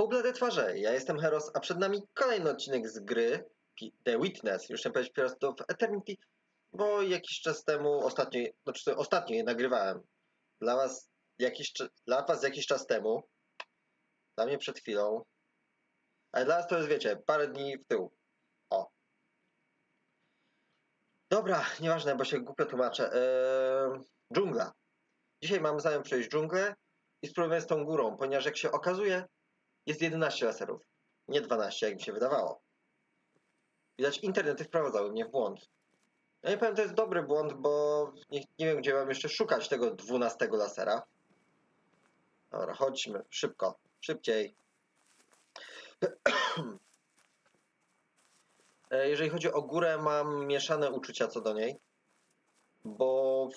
Poblade twarze, ja jestem Heros, a przed nami kolejny odcinek z gry The Witness. Już nie powiedzieć Pillars of Eternity, bo jakiś czas temu, ostatnio, znaczy ostatnio je nagrywałem. Dla was jakiś, dla was jakiś czas temu, dla mnie przed chwilą, ale dla was to jest, wiecie, parę dni w tył. O. Dobra, nieważne, bo się głupio tłumaczę. Eee, dżungla. Dzisiaj mamy zamiar przejść dżunglę i spróbujemy z tą górą, ponieważ jak się okazuje, jest 11 laserów. Nie 12, jak mi się wydawało. Widać, internety wprowadzały mnie w błąd. Ja nie powiem, to jest dobry błąd, bo nie, nie wiem, gdzie mam jeszcze szukać tego 12 lasera. Dobra, chodźmy, szybko, szybciej. E, Jeżeli chodzi o górę, mam mieszane uczucia co do niej, bo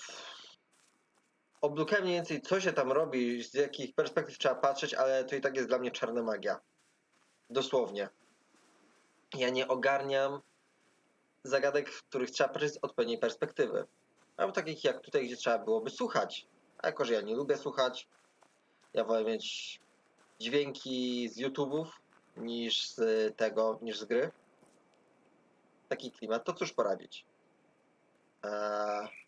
oblukałem mniej więcej, co się tam robi, z jakich perspektyw trzeba patrzeć, ale to i tak jest dla mnie czarna magia. Dosłownie. Ja nie ogarniam zagadek, w których trzeba patrzeć z odpowiedniej perspektywy. Albo takich jak tutaj, gdzie trzeba byłoby słuchać. A jako, że ja nie lubię słuchać, ja wolę mieć dźwięki z YouTube'ów niż z tego, niż z gry. Taki klimat, to cóż poradzić. Eee...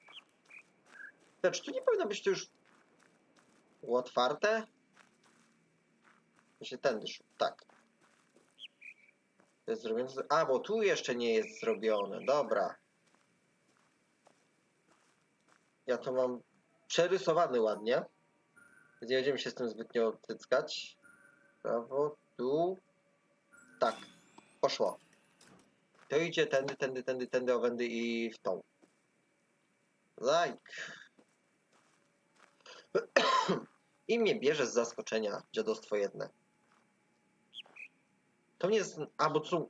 Lecz tu nie powinno być to już otwarte? Się tędy szło. Tak. To jest zrobione. A, bo tu jeszcze nie jest zrobione. Dobra. Ja to mam przerysowany ładnie. Więc nie będziemy się z tym zbytnio tyckać. Prawo, tu. Tak. Poszło. To idzie tędy, tędy, tędy, tędy, owędy i w tą. Like. I mnie bierze z zaskoczenia dziadostwo jedne. To mnie jest... A, bo są...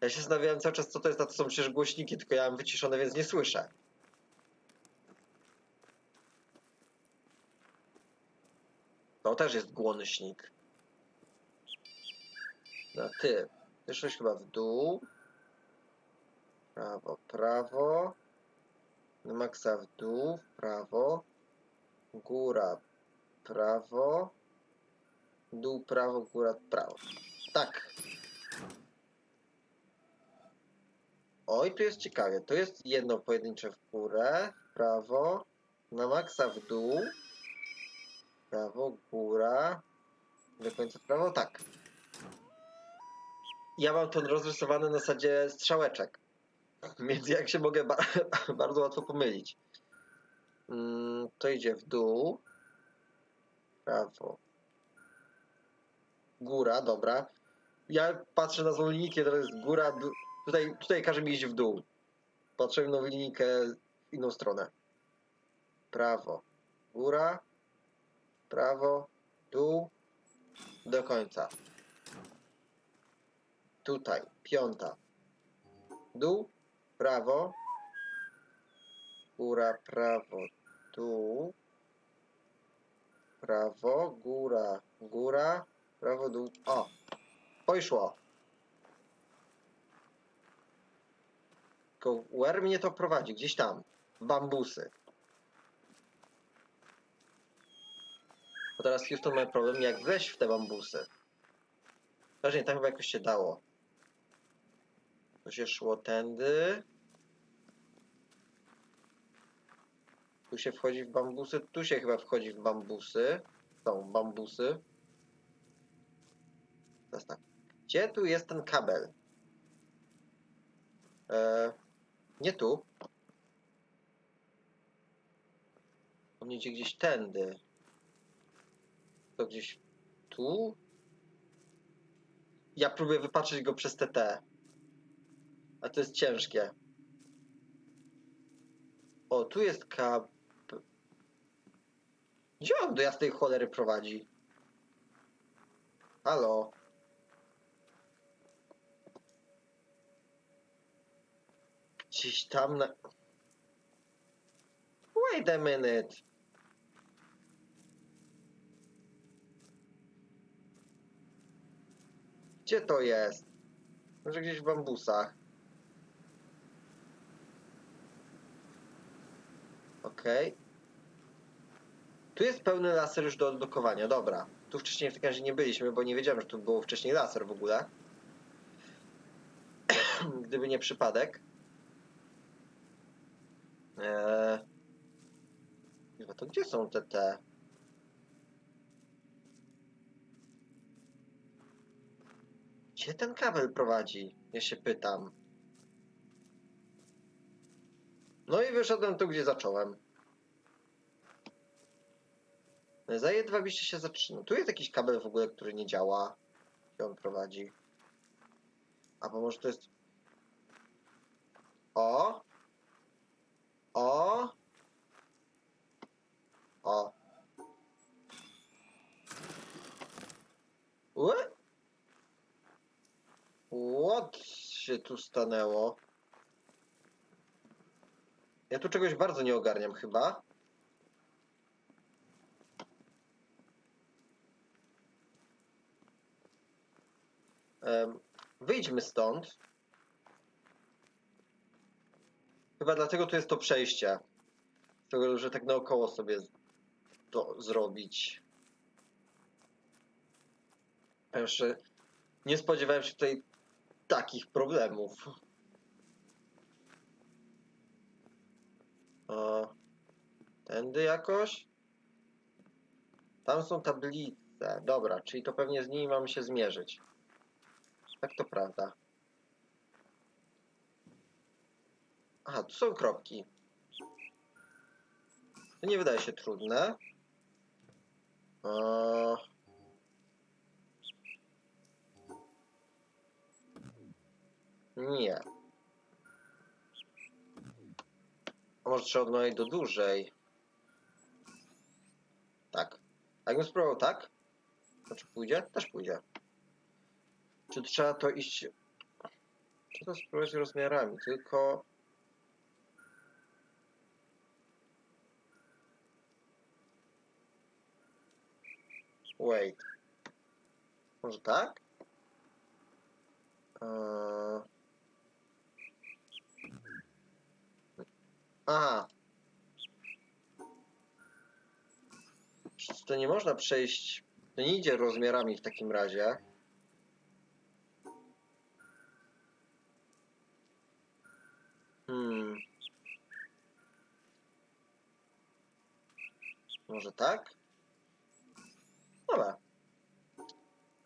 Ja się zastanawiałem cały czas, co to jest, a to są przecież głośniki, tylko ja mam wyciszone, więc nie słyszę. To też jest głośnik. No ty. Szłeś chyba w dół. Prawo, prawo. Na maksa w dół, w prawo. Góra, prawo. Dół, prawo, góra, prawo. Tak. Oj, tu jest ciekawie. To jest jedno pojedyncze w górę, prawo. Na maksa w dół. Prawo, góra. Do końca prawo, tak. Ja mam to rozrysowane na zasadzie strzałeczek. Więc jak się mogę ba bardzo łatwo pomylić. Mm, to idzie w dół. Prawo. Góra, dobra. Ja patrzę na złą linijkę, to jest góra. Tutaj, tutaj każe mi iść w dół. Patrzę na linijkę w inną stronę. Prawo. Góra. Prawo. Dół. Do końca. Tutaj. Piąta. Dół. Prawo. Góra, prawo, dół. Prawo, góra, góra, prawo, dół. O! Poszło. Tylko where mnie to prowadzi? Gdzieś tam. W bambusy. Bo teraz Houston ma problem, jak wejść w te bambusy. Nie, tam chyba jakoś się dało. To się szło tędy. Tu się wchodzi w bambusy, tu się chyba wchodzi w bambusy. Są bambusy. Teraz tak. Gdzie tu jest ten kabel? E, nie tu. On idzie gdzieś tędy. To gdzieś tu? Ja próbuję wypatrzeć go przez TT. A to jest ciężkie. O, tu jest kab... Gdzie on do jasnej cholery prowadzi? Halo? Gdzieś tam na... Wait a minute. Gdzie to jest? Może gdzieś w bambusach. Okej. Tu jest pełny laser już do odblokowania, dobra. Tu wcześniej w takim razie nie byliśmy, bo nie wiedziałem, że tu było wcześniej laser w ogóle. Gdyby nie przypadek. Eee... Kurwa, To gdzie są te te? Gdzie ten kabel prowadzi? Ja się pytam. No i wyszedłem tu, gdzie zacząłem. Za jedwabiście się zaczyna. Tu jest jakiś kabel w ogóle, który nie działa. Gdzie on prowadzi? A bo może to jest... O! O! O! Ue? What się tu stanęło? Ja tu czegoś bardzo nie ogarniam chyba. Wyjdźmy stąd. Chyba dlatego tu jest to przejście. Z tego, że tak naokoło sobie to zrobić. Jeszcze nie spodziewałem się tutaj takich problemów. O, tędy jakoś? Tam są tablice. Dobra, czyli to pewnie z nimi mamy się zmierzyć. Tak to prawda. Aha, tu są kropki. To nie wydaje się trudne. Nie. A może trzeba odmawiać do dłużej? Tak. A jakbym spróbował tak? To czy pójdzie? Też pójdzie. Czy trzeba to iść... To spróbować rozmiarami? Tylko... Wait. Może tak? Eee... Aha. Czy to nie można przejść... To nie idzie rozmiarami w takim razie. Hmm. Może tak? Dobra.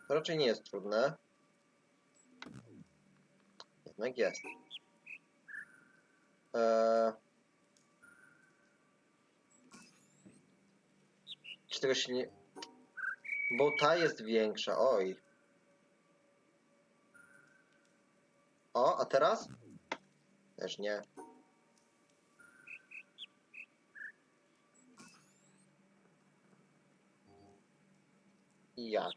Raczej nie jest trudne. Jednak jest. Eee... Czy tego się nie... Bo ta jest większa, oj. O, a teraz? Też nie. I Jak?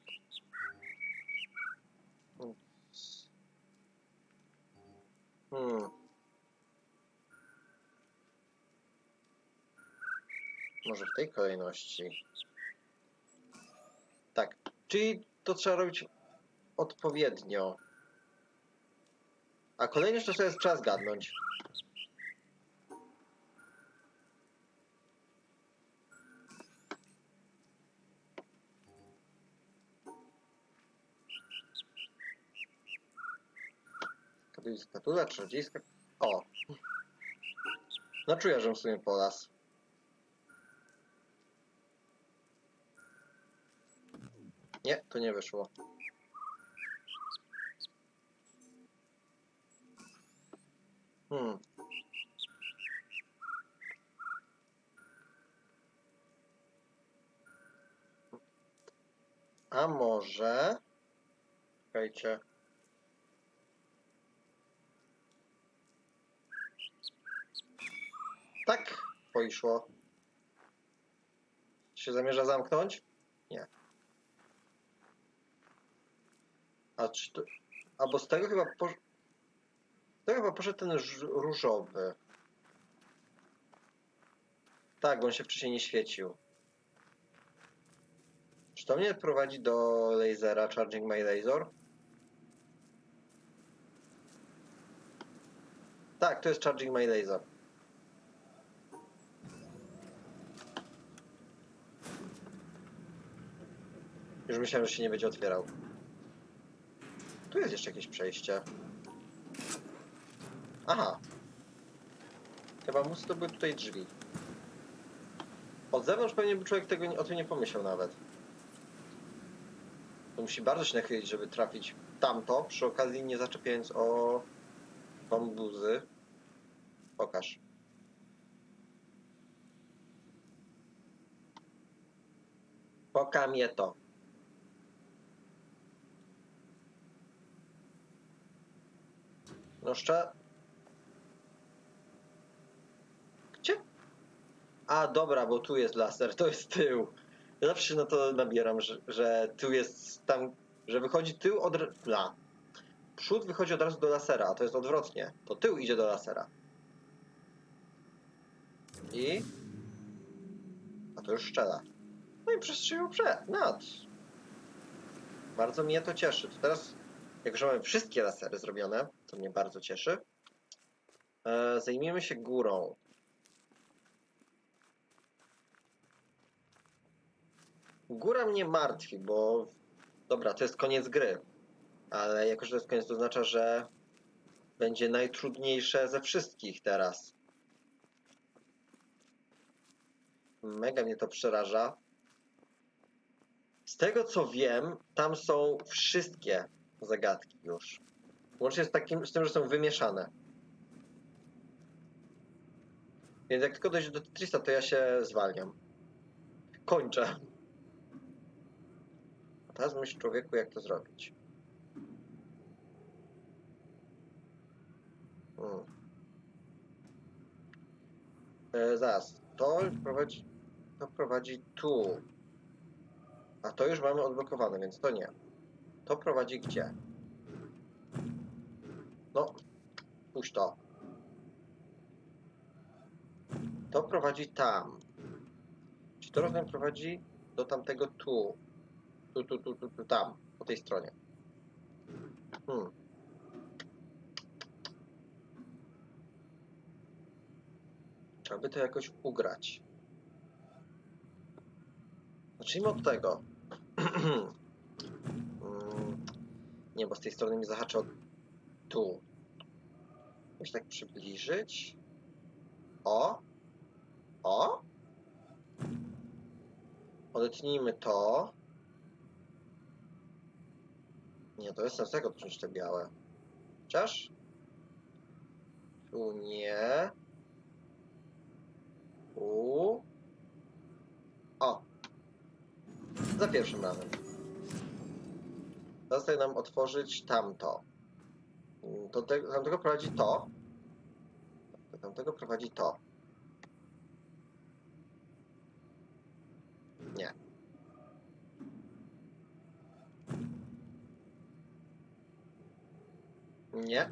Hmm. Może w tej kolejności. Tak. Czyli to trzeba robić odpowiednio. A kolejność to sobie trzeba zgadnąć. Katolicka tula, czarodziejska... O! No czuję, że w sumie po las. Nie, to nie wyszło. Hmm. A może... Czekajcie. Tak, poszło. Czy się zamierza zamknąć? Nie. A czy to... Albo z tego chyba posz... Tego chyba poszedł ten różowy. Tak, bo on się wcześniej nie świecił. Czy to mnie prowadzi do lasera Charging My Laser? Tak, to jest Charging My Laser. Już myślałem, że się nie będzie otwierał. Tu jest jeszcze jakieś przejście. Aha. Chyba mus to były tutaj drzwi. Od zewnątrz pewnie by człowiek tego o tym nie pomyślał nawet. To musi bardzo się nachylić, żeby trafić tamto, przy okazji nie zaczepiając o bambuzy. Pokaż. Poka mnie to. No jeszcze... Gdzie? A, dobra, bo tu jest laser, to jest tył. Ja zawsze na to nabieram, że, że tył jest tam, że wychodzi tył od... Na. Przód wychodzi od razu do lasera, a to jest odwrotnie. To tył idzie do lasera. I... A to już szczela. No i przestrzelił przed, nad. Bardzo mnie to cieszy. To teraz, jak już mamy wszystkie lasery zrobione, to mnie bardzo cieszy, e, zajmiemy się górą. Góra mnie martwi, bo dobra, to jest koniec gry, ale jako, że to jest koniec, to oznacza, że będzie najtrudniejsze ze wszystkich teraz. Mega mnie to przeraża. Z tego co wiem, tam są wszystkie zagadki już. Łącznie z, takim, z tym, że są wymieszane. Więc jak tylko dojdzie do Tetrisa, to ja się zwalniam. Kończę. Teraz myśl człowieku, jak to zrobić. Hmm. E, zaraz. To prowadzi, to prowadzi tu. A to już mamy odblokowane, więc to nie. To prowadzi gdzie? No, puść to. To prowadzi tam. Czy to rozumiem prowadzi do tamtego tu? Tu, tu, tu, tu, tu, tam. Po tej stronie. Hmm. Trzeba by to jakoś ugrać. Zacznijmy od tego. Mm, Nie, bo z tej strony mi zahacza tu. Muszę tak przybliżyć. O! O! Odetnijmy to. Nie, to jest tego wziąć te białe. Chociaż? Tu nie. Tu. O! Za pierwszym razem. Zostaje nam otworzyć tamto. Do tego, tamtego prowadzi to. Do tamtego prowadzi to. Nie. Nie.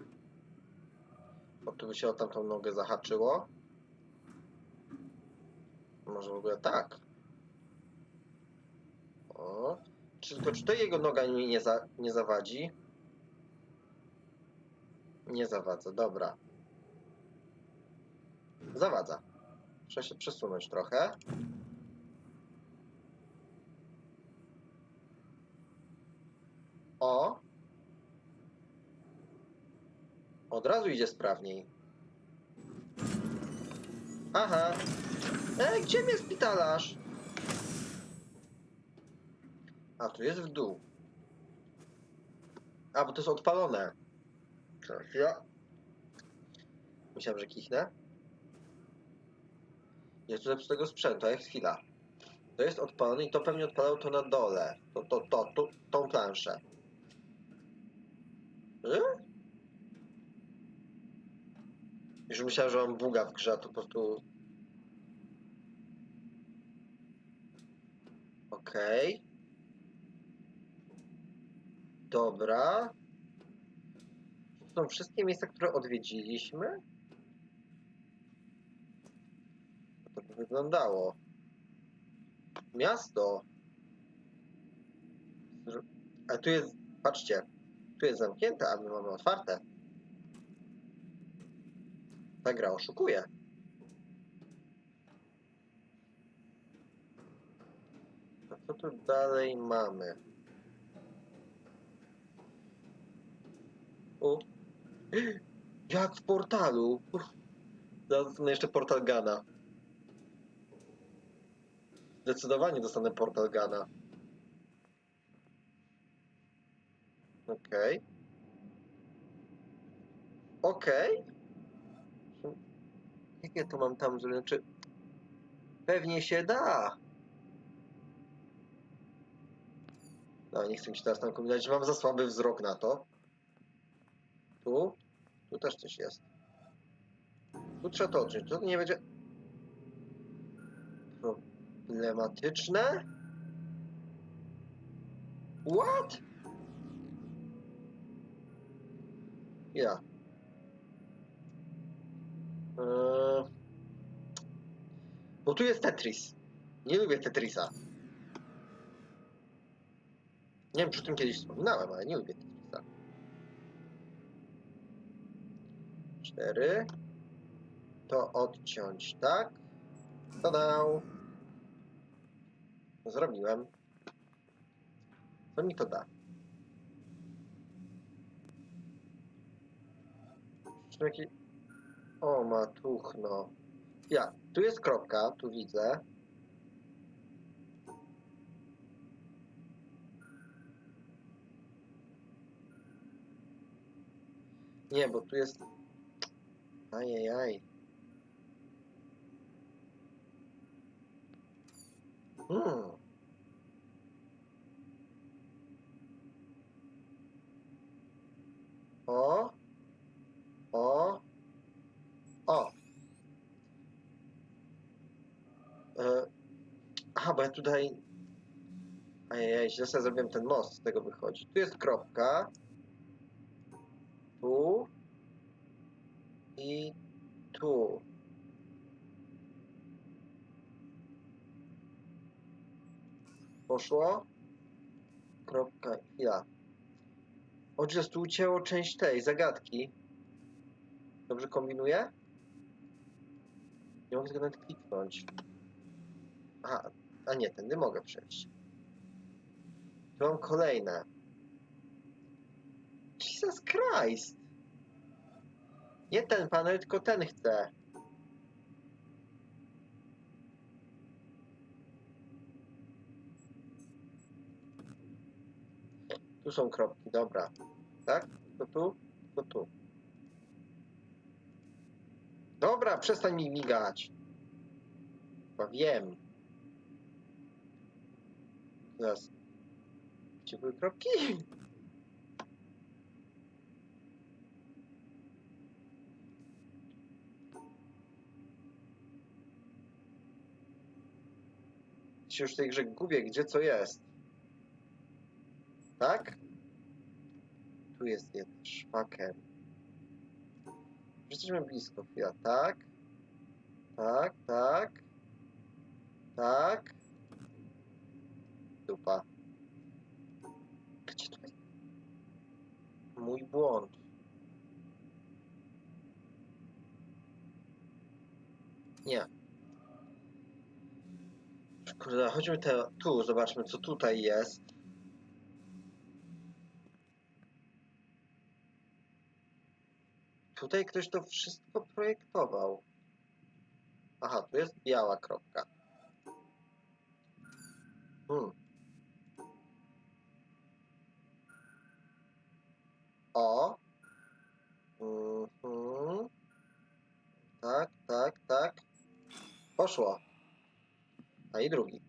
Bo tu by się o tamtą nogę zahaczyło. Może w ogóle tak. O. Czy, tylko czy to jego noga mi nie, za, nie zawadzi? Nie zawadza, dobra. Zawadza. Muszę się przesunąć trochę. O! Od razu idzie sprawniej. Aha. Ej, gdzie mnie szpitalarz? A, tu jest w dół. A, bo to jest odpalone. Chwila. Myślałem, że kichnę. Jest tu zepsutego sprzętu, a jak chwila. To jest odpalone i to pewnie odpalało to na dole. To, to, to, to tą planszę. Y? Już myślałem, że mam buga w grze, to po prostu... Okej. Dobra. To są wszystkie miejsca, które odwiedziliśmy? To by wyglądało. Miasto. A tu jest, patrzcie, tu jest zamknięte, a my mamy otwarte. Ta gra oszukuje. Co tu dalej mamy? O! Jak w portalu! Dostanę jeszcze portal Gana. Zdecydowanie dostanę portal Gana. Okej. Okej. Jak ja to mam tam zrobić? Pewnie się da. No, nie chcę mi się teraz tam kombinować, mam za słaby wzrok na to. Tu? Tu też coś jest. Tu trzeba to odciąć. To nie będzie problematyczne? What? Ja. Eee... Bo tu jest Tetris. Nie lubię Tetrisa. Nie wiem, czy o tym kiedyś wspominałem, ale nie lubię Tetrisa. Cztery. To odciąć, tak? Tada! Zrobiłem. Co mi to da? Czy jakiś... O, matuchno. Ja, tu jest kropka, tu widzę. Nie, bo tu jest... Ajajaj. Hmm. O. O. E, bo ja tutaj... Ajajaj, źle sobie zrobiłem ten most, z tego wychodzi. Tu jest kropka. Tu. I tu. Poszło. Kropka, ja. O, Jezus, tu ucięło część tej zagadki. Dobrze kombinuję? Nie mogę tego nawet kliknąć. Aha, a nie, tędy mogę przejść. Tu mam kolejne. Jesus Christ! Nie ten panel, tylko ten chcę. Tu są kropki, dobra. Tak? To tu? To tu. Dobra, przestań mi migać. Chyba wiem. Teraz. Gdzie były kropki? już w tej grze gubię, gdzie co jest. Tak? Tu jest jeden szwaker. Jesteśmy blisko, chwila. Tak. Tak, tak. Tak. Dupa. Gdzie jest? Mój błąd. Nie. Kurde, chodźmy te, tu, zobaczmy co tutaj jest. Tutaj ktoś to wszystko projektował. Aha, tu jest biała kropka. Hmm. O. Mhm. Tak, tak, tak. Poszło. A i drugi.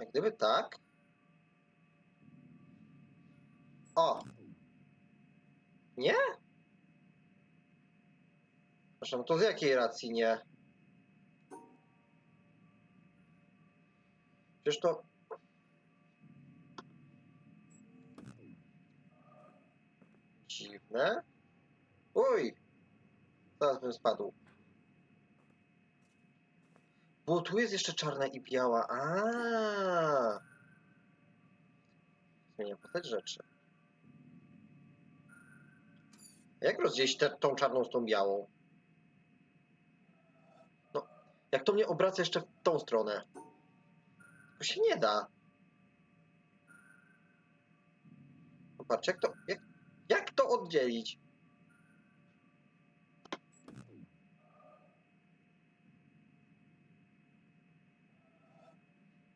Jak gdyby tak. Przepraszam, to z jakiej racji nie? Przecież to... Dziwne. Uj! Zaraz bym spadł. Bo tu jest jeszcze czarna i biała. A. Zmienia postać rzeczy. Jak rozdzielić tę tą czarną z tą białą? No, jak to mnie obraca jeszcze w tą stronę? To się nie da. Popatrz, jak to, jak, jak to oddzielić?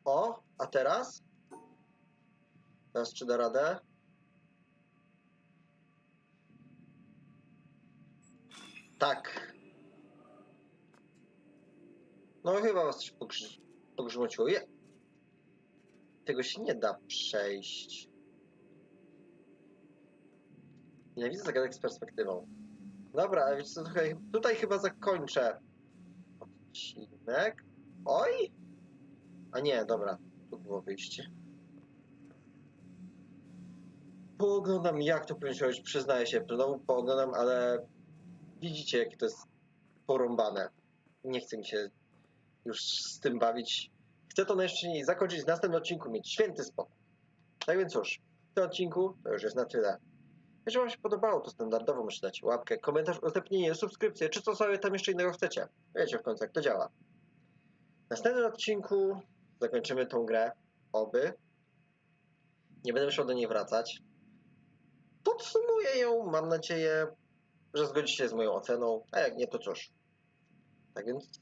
O, a teraz? Teraz czy da radę? Tak. No chyba was coś pogrzy- pogrzmociło. Je... Tego się nie da przejść. Nienawidzę zagadek z perspektywą. Dobra, co, tutaj, tutaj chyba zakończę odcinek. Oj! A nie, dobra, tu było wyjście. Pooglądam jak to robić, przyznaję się, znowu pooglądam, ale widzicie jakie to jest porąbane. Nie chcę mi się już z tym bawić. Chcę to najszybciej zakończyć w następnym odcinku, mieć święty spokój. Tak więc cóż, w tym odcinku to już jest na tyle. Jeżeli Wam się podobało, to standardowo możecie dać łapkę, komentarz, udostępnienie, subskrypcję, czy co sobie tam jeszcze innego chcecie. Wiecie w końcu jak to działa. W następnym odcinku zakończymy tą grę, oby. Nie będę musiał do niej wracać. Podsumuję ją, mam nadzieję, że zgodzicie się z moją oceną, a jak nie, to cóż. Tak więc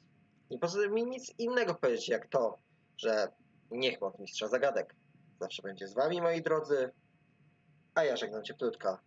nie pozostaje mi nic innego powiedzieć, jak to, że niech moc mistrza zagadek zawsze będzie z wami, moi drodzy, a ja żegnam cię, Plutka.